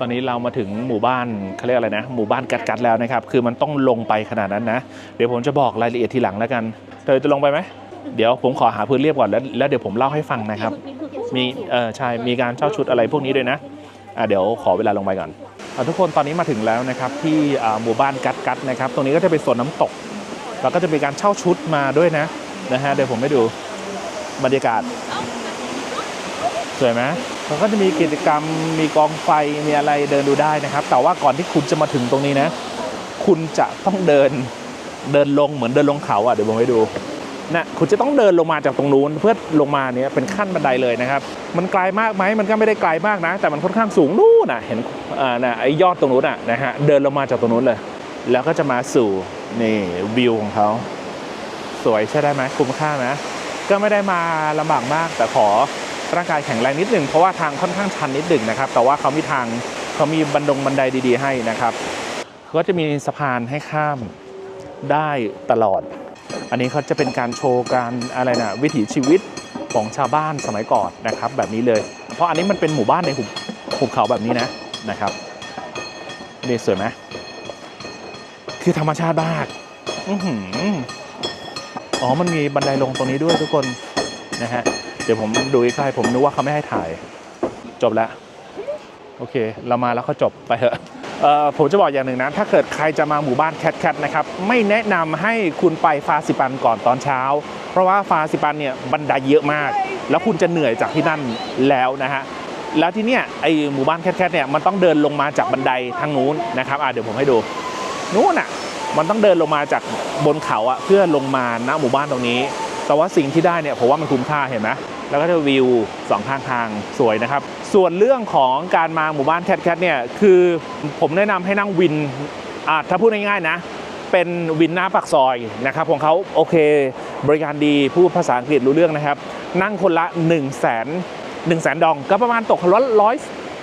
ตอนนี้เรามาถึงหมู่บ้านเขาเรียกอะไรนะ หมู่บ้านกัดกัดๆแล้วนะครับ คือมันต้องลงไปขนาดนั้นนะ เดี๋ยวผมจะบอกรายละเอียดทีหลังแล้วกัน เธอจะลงไปไหม เดี๋ยวผมขอหาพื้นเรียบก่อนแล้วแล้วเดี๋ยวผมเล่าให้ฟังนะครับ มีเออใช่ มีการเช่าชุดอะไรพวกนี้ด้วยนะอะเดี๋ยวขอเวลาลงไปก่อนอะทุกคนตอนนี้มาถึงแล้วนะครับที่อ่าหมู่บ้านกัดกัดนะครับ ตรงนี้ก็จะเป็นสวนน้ำตก แล้วก็จะมีการเช่าชุดมาด้วยนะนะฮะเดี๋ยวผมให้ดูบรรยากาศ สวยไหมแล้วก็จะมีกิจกรรมมีกองไฟมีอะไรเดินดูได้นะครับ แต่ว่าก่อนที่คุณจะมาถึงตรงนี้นะ คุณจะต้องเดินเดินลงเหมือนเดินลงเขาอะเดี๋ยวผมให้ดูนะคุณจะต้องเดินลงมาจากตรงนู้นเพื่อลงมาเนี้ยเป็นขั้นบันไดเลยนะครับ มันไกลมากไหมมันก็ไม่ได้ไกลมากนะ แต่มันค่อนข้างสูงนู่นน่ะเห็นอ่านะไอ้ยอดตรงนู้นอะนะฮะเดินลงมาจากตรงนู้นเลย แล้วก็จะมาสู่นี่วิวของเขาสวยใช่ได้ไหมคุ้มค่านะก็ไม่ได้มาลำบากมากแต่ขอ ร่างกายแข็งแรงนิดหนึ่งเพราะว่าทางค่อนข้างชันนิดหนึ่งนะครับ แต่ว่าเขามีทางเขามีบันดงบันไดดี ๆ ให้นะครับก็จะมีสะพานให้ข้ามได้ตลอด อันนี้เขาจะเป็นการโชว์การอะไรนะวิถีชีวิตของชาวบ้านสมัยก่อนนะครับแบบนี้เลย เพราะอันนี้มันเป็นหมู่บ้านในหุบหุบเขาแบบนี้นะนะครับนี่สวยไหมคือธรรมชาติมากอื้มอ๋อมันมีบันไดลงตรงนี้ด้วยทุกคนนะฮะ ดี๋ยวผมดูใกล้ๆผมนึกว่าเขาไม่ให้ถ่าย จบแล้วโอเค เรามาแล้วก็จบไปเถอะเออผมจะบอกอย่างหนึ่งนะถ้าเกิดใครจะมาหมู่บ้านแคทแคทนะครับไม่แนะนำให้คุณไปฟาสิปันก่อนตอนเช้า เพราะว่าฟาสิปันเนี่ยบันไดเยอะมาก แล้วคุณจะเหนื่อยจากที่นั่นแล้วนะฮะแล้วที่เนี่ยไอหมู่บ้านแคทแคทเนี่ยมันต้องเดินลงมาจากบันไดทางนู้นนะครับอะเดี๋ยวผมให้ดูนู้นอะมันต้องเดินลงมาจากบนเขาอะเพื่อลงมาณหมู่บ้านตรงนี้ แต่ว่าสิ่งที่ได้เนี่ยผมว่ามันคุ้มค่าเห็นไหมแล้วก็จะวิวสองข้างทางสวยนะครับ ส่วนเรื่องของการมาหมู่บ้านแคทแคทเนี่ยคือผมแนะนำให้นั่งวินถ้าพูดง่ายๆนะ เป็นวินหน้าปากซอยนะครับของเขาโอเค บริการดีพูดภาษาอังกฤษรู้เรื่องนะครับ นั่งคนละ 1 0 0 0 0 0 1 0 0 0 0 0 ดอง ก็ประมาณตกคนละร้อย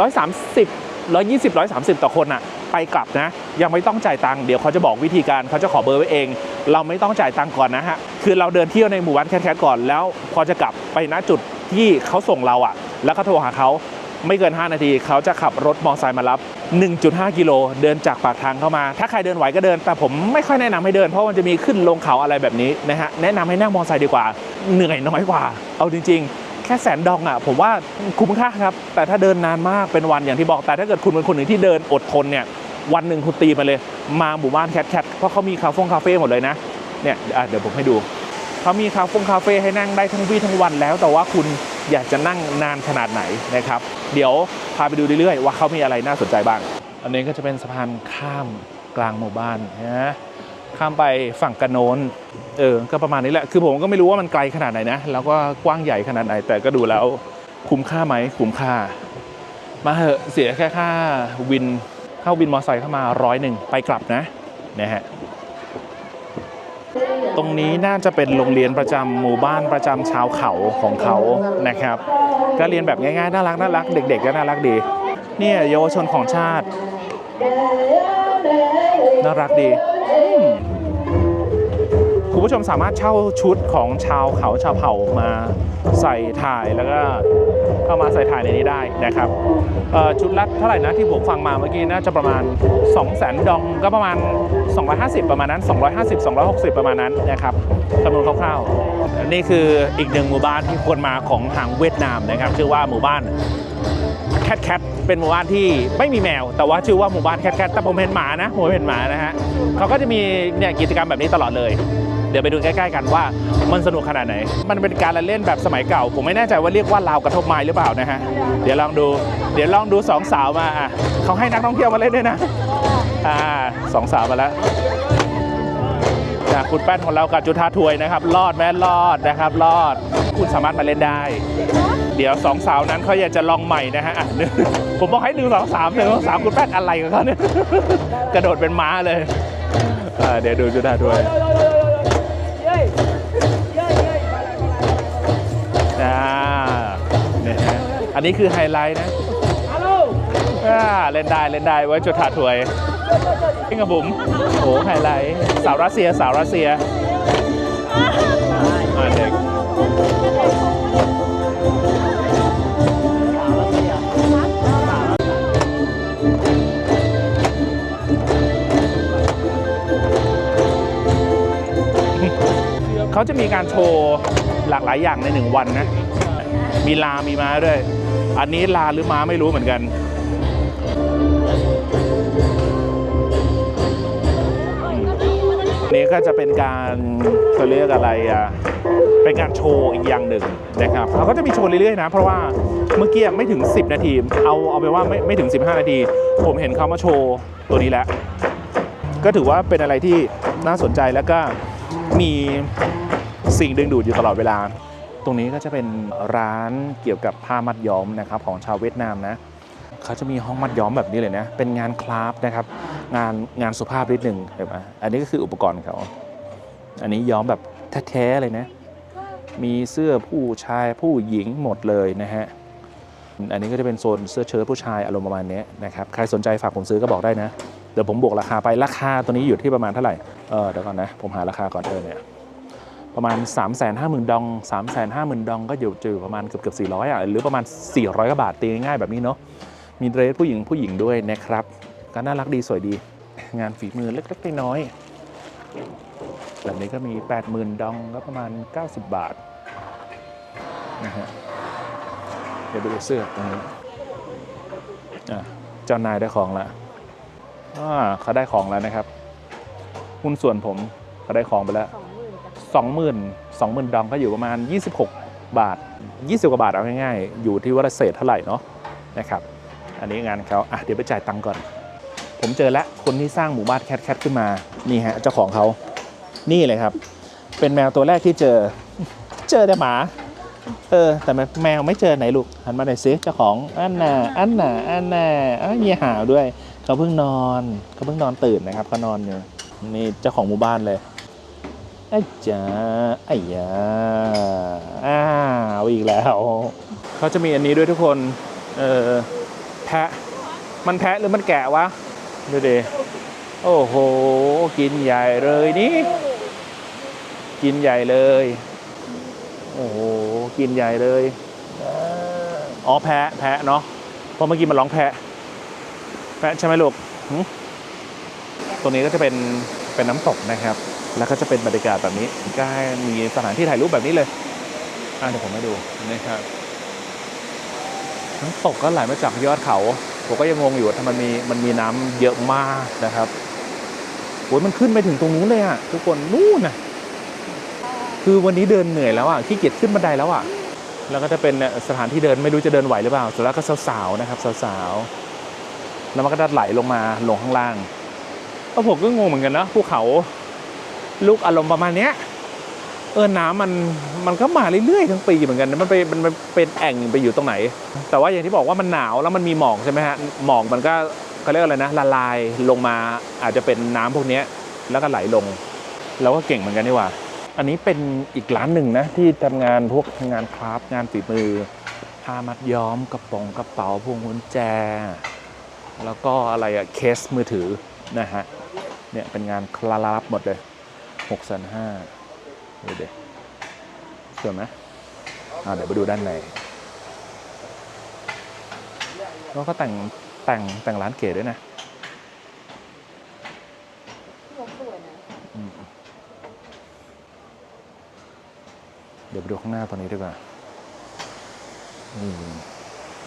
ร้อยสามสิบร้อยยี่สิบร้อยสามสิบต่อคนอะ ไปกลับนะ ยังไม่ต้องจ่ายตังค์เดี๋ยวเขาจะบอกวิธีการเขาจะขอเบอร์ไว้เอง เราไม่ต้องจ่ายตังค์ก่อนนะฮะคือเราเดินเที่ยวในหมู่บ้านแคทๆก่อนแล้ว พอจะกลับไปณจุดที่เขาส่งเราอะแล้วก็โทรหาเขาไม่เกิน 5 นาที เขาจะขับรถมอเตอร์ไซค์มารับ 1.5 กิโลเดินจากปากทางเข้ามา ถ้าใครเดินไหวก็เดิน แต่ผมไม่ค่อยแนะนำให้เดิน เพราะมันจะมีขึ้นลงเขาอะไรแบบนี้นะฮะ แนะนำให้นั่งมอเตอร์ไซค์ดีกว่า เหนื่อยน้อยกว่า เอาจริง ๆ แค่แสนดองอะผมว่าคุ้มค่าครับ แต่ถ้าเดินนานมากเป็นวันอย่างที่บอกแต่ถ้าเกิดคุณเป็นคนหนึ่งที่เดินอดทนเนี่ยวันหนึ่งคุณตีมาเลย มาหมู่บ้านแคทแคทเพราะเขามีคาเฟ่คาเฟ่หมดเลยนะเนี่ยเดี๋ยวผมให้ดูเขามีคาเฟ่คาเฟ่ให้นั่งได้ทั้งวี่ทั้งวันแล้ว แต่ว่าคุณอยากจะนั่งนานขนาดไหนนะครับ เดี๋ยวพาไปดูเรื่อยๆว่าเขามีอะไรน่าสนใจบ้าง อันนี้ก็จะเป็นสะพานข้ามกลางหมู่บ้านนะ ข้ามไปฝั่งกระโนนเออก็ประมาณนี้แหละคือผมก็ไม่รู้ว่ามันไกลขนาดไหนนะแล้วก็กว้างใหญ่ขนาดไหนแต่ก็ดูแล้วคุ้มค่าไหมคุ้มค่า มาเหอะเสียแค่ค่าวินเข้าวินมอเตอร์ไซค์เข้ามาร้อยหนึ่งไปกลับนะนะฮะตรงนี้น่าจะเป็นโรงเรียนประจำหมู่บ้านประจำชาวเขาของเขานะครับ ก็เรียนแบบง่ายๆน่ารักน่ารักเด็ก ๆ ก็น่ารักดี เนี่ยเยาวชนของชาติ น่ารักดี คุณผู้ชมสามารถเช่าชุดของชาวเขาชาวเผ่ามาใส่ถ่ายแล้วก็เข้ามาใส่ถ่ายในนี้ได้นะครับชุดละเท่าไหร่นะที่ผมฟังมาเมื่อกี้น่าจะประมาณ 2 0 0 0 0 0ดองก็ประมาณ 250 ประมาณนั้น 250 260 ประมาณนั้นนะครับคำนวณคร่าวๆนี่คืออีกหนึ่งหมู่บ้านที่ควรมาของทางเวียดนามนะครับ ชื่อว่าหมู่บ้าน แคทแคทเป็นหมู่บ้านที่ไม่มีแมว แต่ว่าชื่อว่าหมู่บ้านแคทแคทแต่ผมเห็นหมานะผมเห็นหมานะฮะเขาก็จะมีเนี่ยกิจกรรมแบบนี้ตลอดเลย เดี๋ยวไปดูใกล้ๆกันว่ามันสนุกขนาดไหน มันเป็นการละเล่นแบบสมัยเก่า ผมไม่แน่ใจว่าเรียกว่าลาวกระทบไม้หรือเปล่านะฮะเดี๋ยวลองดูเดี๋ยวลองดูสองสาวมาอะเขาให้นักท่องเที่ยวมาเล่นด้วยนะอ่าสองสาวมาแล้วคุณแป้นของเรากับจุธาถวยนะครับรอดแม่รอดนะครับรอด คุณสามารถมาเล่นได้ เดี๋ยวสองสาวนั้นเขาอยากจะลองใหม่นะฮะอะหนึ่งผมบอกให้หนึ่งสองสามหนึ่งสองสามคุณแป้นอะไรกับเขาเนี่ยกระโดดเป็นม้าเลยอ่าเดี๋ยวดูจุธาถวยอ่าเนี่ยฮะอันนี้คือไฮไลท์นะอ่าเล่นได้เล่นได้ไว้จุธาถวยนี่กับบุ๋มโอ้ไฮไลท์สาวรัสเซียสาวรัสเซียอ่าเด็ก เขาจะมีการโชว์หลากหลายอย่างในหนึ่งวันนะ มีลา มีม้าด้วย อันนี้ลาหรือม้าไม่รู้เหมือนกัน นี่ก็จะเป็นการเขาเรียกอะไรอะเป็นการโชว์อีกอย่างหนึ่งนะครับเขาก็จะมีโชว์เรื่อยๆนะ เพราะว่าเมื่อกี้ไม่ถึง 10 นาที เอาเอาไปว่าไม่ไม่ถึง 15 นาที ผมเห็นเขามาโชว์ตัวนี้แล้ว ก็ถือว่าเป็นอะไรที่น่าสนใจแล้วก็มีสิ่งดึงดูดอยู่ตลอดเวลา ตรงนี้ก็จะเป็นร้านเกี่ยวกับผ้ามัดย้อมนะครับของชาวเวียดนามนะ เขาจะมีห้องมัดย้อมแบบนี้เลยนะ เป็นงานคราฟนะครับ งานงานสุภาพนิดหนึ่งเห็นไหมอันนี้ก็คืออุปกรณ์เขา อันนี้ย้อมแบบแท้ๆเลยนะ มีเสื้อผู้ชายผู้หญิงหมดเลยนะฮะ อันนี้ก็จะเป็นโซนเสื้อเชิ้ตผู้ชายอารมณ์ประมาณนี้นะครับ ใครสนใจฝากผมซื้อก็บอกได้นะ เดี๋ยวผมบวกราคาไป ราคาตัวนี้อยู่ที่ประมาณเท่าไหร่ เออเดี๋ยวก่อนนะ ผมหาราคาก่อนเออเนี่ยประมาณ 3 5 0 0 0 0 ดอง 3 5 0 0 0 0 ดองก็อยู่จะอยู่ประมาณเกือบเกือบ400อะหรือประมาณ 400กว่าบาทตีง่ายๆแบบนี้เนาะ มีเดรสผู้หญิงผู้หญิงด้วยนะครับ ก็น่ารักดีสวยดี งานฝีมือเล็กๆน้อยๆแบบนี้ก็มี 80,000 ดองก็ประมาณ 90 บาทนะฮะเดี๋ยวไปดูเสื้อตรงนี้อะเจ้านายได้ของแล้วอ่าเขาได้ของแล้วนะครับหุ้นส่วนผมเขาได้ของไปแล้วสองหมื่นสองหมื่นสองหมื่นดองก็อยู่ประมาณ 26 บาท 20 กว่าบาทเอาง่ายๆ อยู่ที่ว่าเศษเท่าไหร่เนาะนะครับ อันนี้งานเขาอะเดี๋ยวไปจ่ายตังค์ก่อน ผมเจอแล้วคนที่สร้างหมู่บ้านแคทแคทขึ้นมา นี่ฮะเจ้าของเขา นี่เลยครับ เป็นแมวตัวแรกที่เจอ เจอแต่หมา เออ แต่แมวไม่เจอไหนลูก หันมาหน่อยซิเจ้าของ อันน่ะ อันน่ะ อันน่ะอ้าวมีหาวด้วย เขาเพิ่งนอนเขาเพิ่งนอนตื่นนะครับเขานอนอยู่ นี่เจ้าของหมู่บ้านเลยไอ้จ๋าไอ้ยาอ้าวอีกแล้ว เขาจะมีอันนี้ด้วยทุกคน เออ แพะ มันแพะหรือมันแกะวะดูดิโอ้โห กินใหญ่เลยนี่ กินใหญ่เลย โอ้โห กินใหญ่เลย อ๋อแพะแพะเนาะเพราะเมื่อกี้มันร้องแพะ แพะใช่ไหมลูกตรงนี้ก็จะเป็นเป็นน้ำตกนะครับ แล้วก็จะเป็นบรรยากาศแบบนี้ก็ให้มีสถานที่ถ่ายรูปแบบนี้เลยอะเดี๋ยวผมให้ดูนะครับ น้ำตกก็ไหลมาจากยอดเขาผมก็ยังงงอยู่ว่าทำไมมันมีมันมีน้ำเยอะมากนะครับโอ้ยมันขึ้นไปถึงตรงนู้นเลยอะทุกคนนู่นน่ะคือวันนี้เดินเหนื่อยแล้วอะขี้เกียจขึ้นบันไดแล้วอะแล้วก็จะเป็นสถานที่เดินไม่รู้จะเดินไหวหรือเปล่าส่วนแล้วก็สาวๆนะครับสาวๆแล้วมันก็จะไหลลงมาลงข้างล่างแล้วผมก็งงเหมือนกันนะภูเขาลูกอารมณ์ประมาณเนี้ย เออน้ำมันมันก็มาเรื่อยๆทั้งปีเหมือนกันมันไปมันมันเป็นแอ่งไปอยู่ตรงไหน แต่ว่าอย่างที่บอกว่ามันหนาวแล้วมันมีหมอกใช่ไหมฮะหมอกมันก็เขาเรียกอะไรนะละลายลงมาอาจจะเป็นน้ำพวกนี้แล้วก็ไหลลงเราก็เก่งเหมือนกันนี่ว่า อันนี้เป็นอีกร้านหนึ่งนะที่ทำงานพวกงานคราฟงานฝีมือผ้ามัดย้อมกระป๋องกระเป๋าพวงกุญแจ แล้วก็อะไรอะเคสมือถือนะฮะเนี่ยเป็นงานคลารับหมดเลยหกแสนห้า ดูเด็สวยไหมอ่าเดี๋ยวไปดูด้านในแล้วก็แต่งแต่งแต่งร้านเก๋ด้วยนะยกสวยนะอืมเดี๋ยวไปดูข้างหน้าตอนนี้ดีกว่านี่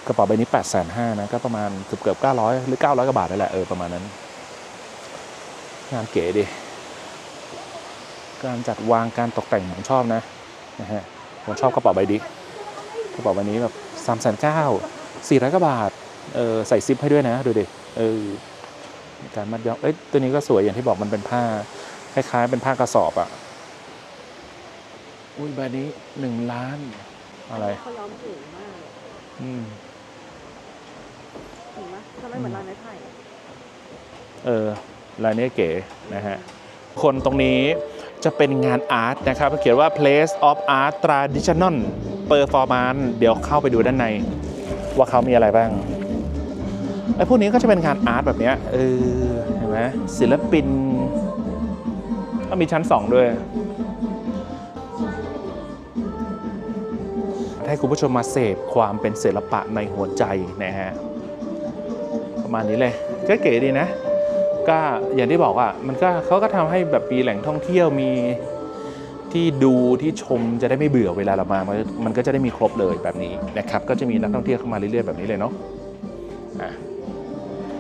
กระเป๋าใบนี้8ปดแสนห้านะ ก็ประมาณเกือบเกือบเก้าร้อยหรือเก้าร้อยกว่าบาทนี่แหละ เออ ประมาณนั้น งานเก๋ดี การจัดวางการตกแต่งผมชอบนะนะฮะผมชอบกระเป๋าใบนี้กระเป๋าใบนี้แบบสามแสนเก้าสี่ร้อยกว่าบาทเออใส่ซิปให้ด้วยนะดูดิเออการมัดย้อมเอ้ยตัวนี้ก็สวยอย่างที่บอกมันเป็นผ้าคล้ายๆ เป็นผ้ากระสอบอะ่ะอุ้ยใบนี้หนึ่งล้านอะไรเขาย้อมเก่งมากเลยอืมเห็นไหมทำไมเหมือนลายไม้ไผ่อะเออลายนี้เก๋นะฮะคนตรงนี้ จะเป็นงานอาร์ตนะครับเขียนว่า place of art traditional performance เดี๋ยวเข้าไปดูด้านใน ว่าเขามีอะไรบ้างไอ้พวกนี้ก็จะเป็นงานอาร์ตแบบนี้เออเห็นไหมศิลปินก็มีชั้น2ด้วย ให้คุณผู้ชมมาเสพความเป็นศิลปะในหัวใจนะฮะ ประมาณนี้เลยก็เก๋ดีนะ ก็อย่างที่บอกอะมันก็เขาก็ทำให้แบบมีแหล่งท่องเที่ยวมีที่ดูที่ชมจะได้ไม่เบื่อเวลาเรามามันมันก็จะได้มีครบเลยแบบนี้นะครับ ก็จะมีนักท่องเที่ยวเข้ามาเรื่อยๆแบบนี้เลยเนาะอะ